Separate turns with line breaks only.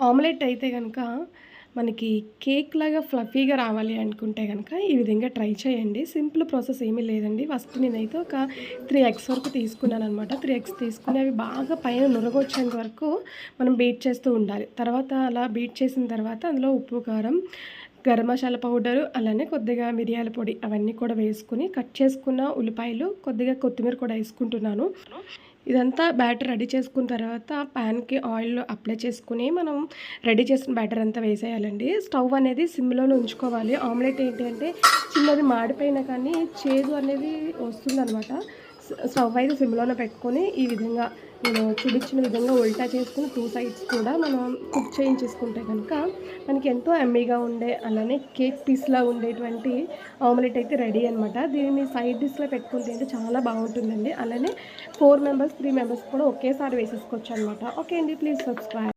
Omelette అయితే కనుక మనకి కేక్ లాగా ఫ్లఫీగా రావాలి అనుకుంటే కనుక ఈ విధంగా ట్రై చేయండి. సింపుల్ ప్రాసెస్ ఏమీ లేదండి. ఫస్ట్ నేనైతే ఒక త్రీ ఎగ్స్ వరకు తీసుకున్నాను అనమాట త్రీ ఎగ్స్ తీసుకుని అవి బాగా పైన నురగొచ్చేంత వరకు మనం బీట్ చేస్తూ ఉండాలి. తర్వాత అలా బీట్ చేసిన తర్వాత అందులో ఉప్పు కారం గరం మసాలా పౌడరు అలానే కొద్దిగా మిరియాల పొడి అవన్నీ కూడా వేసుకుని కట్ చేసుకున్న ఉల్లిపాయలు కొద్దిగా కొత్తిమీర కూడా వేసుకుంటున్నాను. ఇదంతా బ్యాటర్ రెడీ చేసుకున్న తర్వాత ప్యాన్కి ఆయిల్ అప్లై చేసుకుని మనం రెడీ చేసిన బ్యాటర్ అంతా వేసేయాలండి. స్టవ్ అనేది సిమ్లోనే ఉంచుకోవాలి. ఆమ్లెట్ ఏంటి అంటే చిన్నది మాడిపోయినా కానీ చేదు అనేది వస్తుందన్నమాట. స్టవ్ అయితే సిమ్లోనే పెట్టుకొని ఈ విధంగా నేను చూపించిన విధంగా ఉల్టా చేసుకుని టూ సైడ్స్ కూడా మనం కుక్ చేయించేసుకుంటే కనుక మనకి ఎంతో ఎమ్మీగా ఉండే అలానే కేక్ పీస్లా ఉండేటువంటి ఆమ్లెట్ అయితే రెడీ అనమాట దీన్ని సైడ్ డిష్లో పెట్టుకుంటే అంటే చాలా బాగుంటుందండి. అలానే ఫోర్ మెంబర్స్ త్రీ మెంబర్స్ కూడా ఒకేసారి వేసేసుకోవచ్చు అనమాట ఓకే అండి ప్లీజ్ సబ్స్క్రైబ్.